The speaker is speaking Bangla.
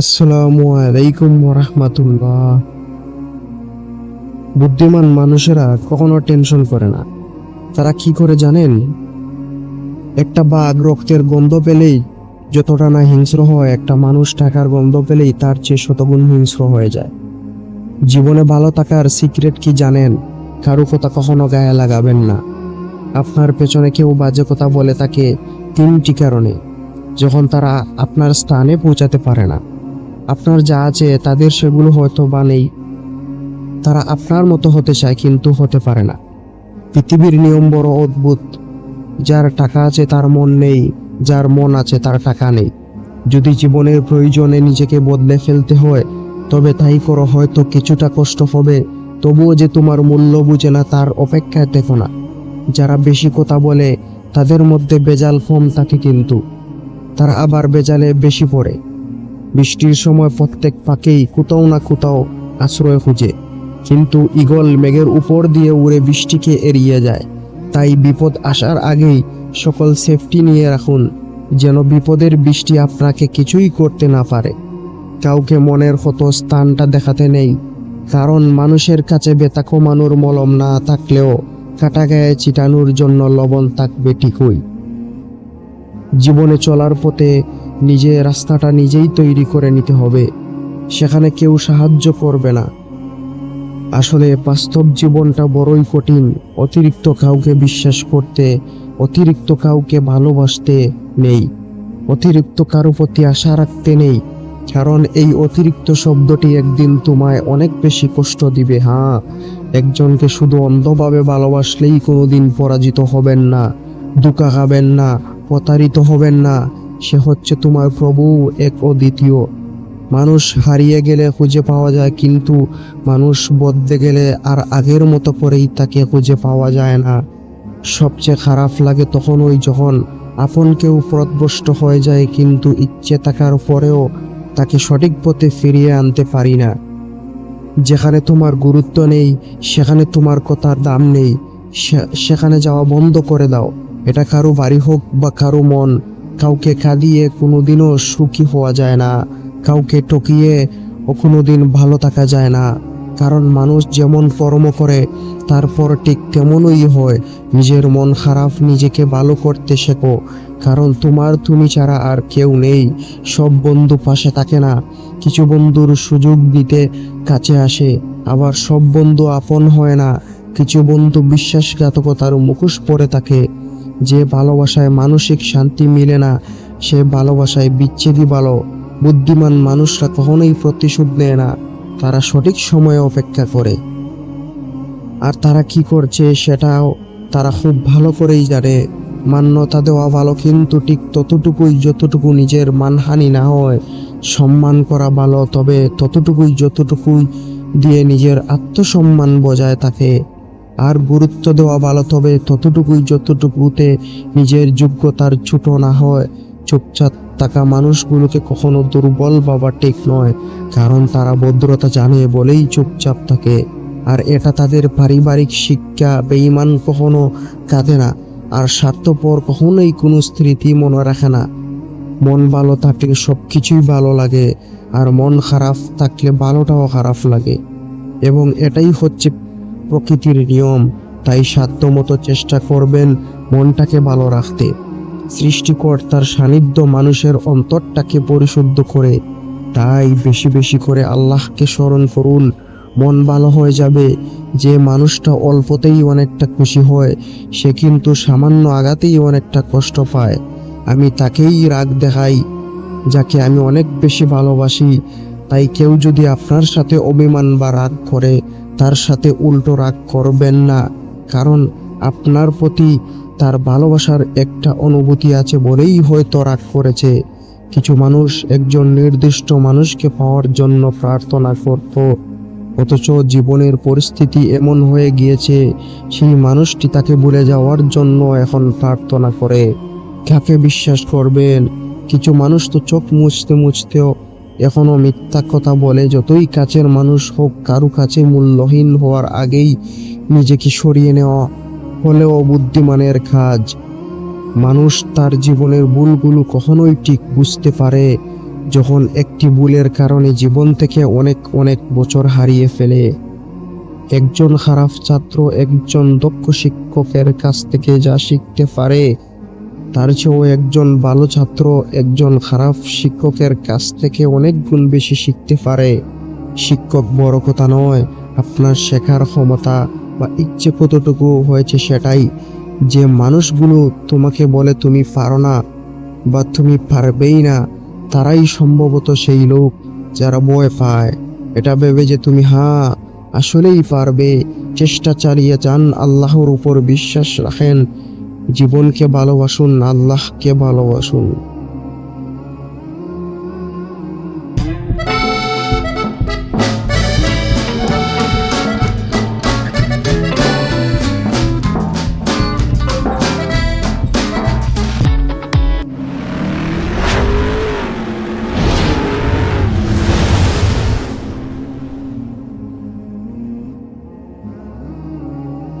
আসসালামু আলাইকুম রহমাতুল্লাহ বুদ্ধিমান মানুষেরা কখনো টেনশন করে না। তারা কি করে জানেন? একটা বাঘ রক্তের গন্ধ পেলেই, যতটা না হিংস্র হয়, একটা মানুষ টাকার গন্ধ পেলেই তার চেয়ে শতগুণ হিংস্র হয়ে যায়। জীবনে ভালো থাকার সিক্রেট কি জানেন? কারও কথা কখনো গায়ে লাগাবেন না। আপনার পেছনে কেউ বাজে কথা বলে তাকে তিনটি কারণে, যখন তারা আপনার স্থানে পৌঁছাতে পারে না। আপনার যা আছে, তাদের সেগুলো হয়তো বা নেই। তারা আপনার মতো হতে চায়, কিন্তু হতে পারে না। পৃথিবীর নিয়ম বড় অদ্ভুত। যার টাকা আছে, তার মন নেই। যার মন আছে, তার টাকা নেই। যদি জীবনের প্রয়োজনে নিজেকে বদলে ফেলতে হয়, তবে তাই করো, হয়তো কিছুটা কষ্ট হবে। তবুও যে তোমার মূল্য বুঝে না, তার অপেক্ষায় দেখো না। যারা বেশি কথা বলে, তাদের মধ্যে বেজাল কম থাকে কিন্তু। তারা আবার বেজালে বেশি পড়ে। বৃষ্টির সময় প্রত্যেক পাকেই কোথাও না কোথাও আশ্রয় খুঁজে। কিন্তু ঈগল মেঘের উপর দিয়ে উড়ে বৃষ্টিকে এড়িয়ে যায়। তাই বিপদ আসার আগেই সকল সেফটি নিয়ে রাখুন, যেন বিপদের বৃষ্টি আপনাকে কিছুই করতে না পারে। কাউকে মনের কত স্থানটা দেখাতে নেই, কারণ মানুষের কাছে বেতা কমানোর মলম না থাকলেও কাটা গায়ে চিটানোর জন্য লবণ থাকবে ঠিকই। জীবনে চলার পথে নিজে রাস্তাটা নিজেই তৈরি করে নিতে হবে। সেখানে কেউ সাহায্য করবে না। আসলে বাস্তব জীবনটা বড়ই কঠিন, অতিরিক্ত কাউকে বিশ্বাস করতে, অতিরিক্ত কাউকে ভালোবাসতে নেই, অতিরিক্ত কারও প্রতি আশা রাখতে নেই, কারণ এই অতিরিক্ত শব্দটি একদিন তোমায় অনেক বেশি কষ্ট দিবে। হ্যাঁ একজনকে শুধু অন্ধভাবে ভালোবাসলেই কোনোদিন পরাজিত হবেন না দুকা খাবেন না, প্রতারিত হবেন না সে হচ্ছে তোমার প্রভু, এক ও দ্বিতীয়। মানুষ হারিয়ে গেলে খুঁজে পাওয়া যায়, কিন্তু মানুষ বদলে গেলে আর আগের মতো করেই তাকে খুঁজে পাওয়া যায় না। সবচেয়ে খারাপ লাগে তখন ওই যখন আপন কেউ পথভ্রষ্ট হয়ে যায়, কিন্তু ইচ্ছে থাকার পরেও তাকে সঠিক পথে ফিরিয়ে আনতে পারি না। যেখানে তোমার গুরুত্ব নেই, সেখানে তোমার কথার দাম নেই সেখানে যাওয়া বন্ধ করে দাও। এটা কারও বাড়ি হোক বা কারও মন কাউকে কাঁদিয়ে কোনোদিনও সুখী হওয়া যায় না। কাউকে টকিয়ে কোনোদিন ভালো থাকা যায় না। কারণ মানুষ যেমন কর্ম করে, তারপর ঠিক তেমনই হয়। নিজের মন খারাপ, নিজেকে ভালো করতে শেখো। কারণ তোমার তুমি ছাড়া আর কেউ নেই। সব বন্ধু পাশে থাকে না। কিছু বন্ধুর সুযোগ দিতে কাছে আসে, আবার সব বন্ধু আপন হয় না। কিছু বন্ধু বিশ্বাসঘাতকতার মুখোশ পরে থাকে। যে ভালোবাসায় মানসিক শান্তি মিলে না, সে ভালোবাসায় বিচ্ছেদই ভালো। বুদ্ধিমান মানুষরা কখনোই প্রতিশোধ নেয় না, তারা সঠিক সময়ে অপেক্ষা করে। আর তারা কি করছে সেটাও তারা খুব ভালো করেই জানে। মান্যতা দেওয়া ভালো কিন্তু ঠিক ততটুকুই যতটুকু নিজের মানহানি না হয়, সম্মান করা ভালো। তবে ততটুকুই যতটুকুই দিয়ে নিজের আত্মসম্মান বজায় থাকে। আর গুরুত্ব দেওয়া ভালো, তবে ততটুকুই যতটুকুতে নিজের যোগ্যতার ছোট না হয়, চুপচাপ থাকা মানুষগুলোকে কখনো দুর্বল বাবা ঠিক নয়, কারণ তারা ভদ্রতা জানে বলেই চুপচাপ থাকে। আর এটা তাদের পারিবারিক শিক্ষা, বেঈমান কখনো কাঁদে না, আর স্বার্থপর কখনোই কোনো স্মৃতি মনে রাখে না। মন ভালো থাকলে সব কিছুই ভালো লাগে, আর মন খারাপ থাকলে ভালোটাও খারাপ লাগে। এবং এটাই হচ্ছে প্রকৃতির নিয়ম, তাই সাধ্যমতো চেষ্টা করবেন মনটাকে ভালো রাখতে। সৃষ্টিকর্তার সান্নিধ্য মানুষের অন্তরটাকে পরিশুদ্ধ করে। তাই বেশি বেশি করে আল্লাহকে স্মরণ করুন, মন ভালো হয়ে যাবে। যে মানুষটা অল্পতেই অনেকটা খুশি হয়, সে কিন্তু সামান্য আঘাতেই অনেকটা কষ্ট পায়। আমি তাকেই রাগ দেখাই, যাকে আমি অনেক বেশি ভালোবাসি। তাই কেউ যদি আপনার সাথে অভিমান বা রাগ করে তার সাথে উল্টো রাগ করবেন না, কারণ আপনার প্রতি তার ভালোবাসার একটা অনুভূতি আছে বলেই হয়তো রাগ করেছে। কিছু মানুষ একজন নির্দিষ্ট মানুষকে পাওয়ার জন্য প্রার্থনা করত, অথচ জীবনের পরিস্থিতি এমন হয়ে গিয়েছে, সেই মানুষটি তাকে ভুলে যাওয়ার জন্য এখন প্রার্থনা করে। কাকে বিশ্বাস করবেন? কিছু মানুষ তো চোখ মুছতে মুছতেও এখনও মিথ্যা কথা বলে, যতই কাছের মানুষ হোক, কারও কাছে মূল্যহীন হওয়ার আগেই নিজেকে সরিয়ে নেওয়া হলেও বুদ্ধিমানের কাজ। মানুষ তার জীবনের ভুলগুলো কখনোই ঠিক বুঝতে পারে, যখন একটি ভুলের কারণে জীবন থেকে অনেক অনেক বছর হারিয়ে ফেলে। একজন খারাপ ছাত্র, একজন দক্ষ শিক্ষকের কাছ থেকে যা শিখতে পারে তার চেয়েও একজন ভালো ছাত্র, একজন খারাপ শিক্ষকের কাছ থেকে অনেক গুণ বেশি শিখতে পারে। শিক্ষক বড় কথা নয়, আপনার শেখার ক্ষমতা বা ইচ্ছে কতটুকু হয়েছে সেটাই। যে মানুষগুলো তোমাকে বলে তুমি পারো না বা তুমি পারবেই না, তারাই সম্ভবত সেই লোক যারা ভয় পায়। এটা ভেবে যে তুমি হ্যাঁ আসলেই পারবে। চেষ্টা চালিয়ে যান, আল্লাহর উপর বিশ্বাস রাখেন। জীবনকে ভালোবাসুন আল্লাহকে ভালোবাসুন।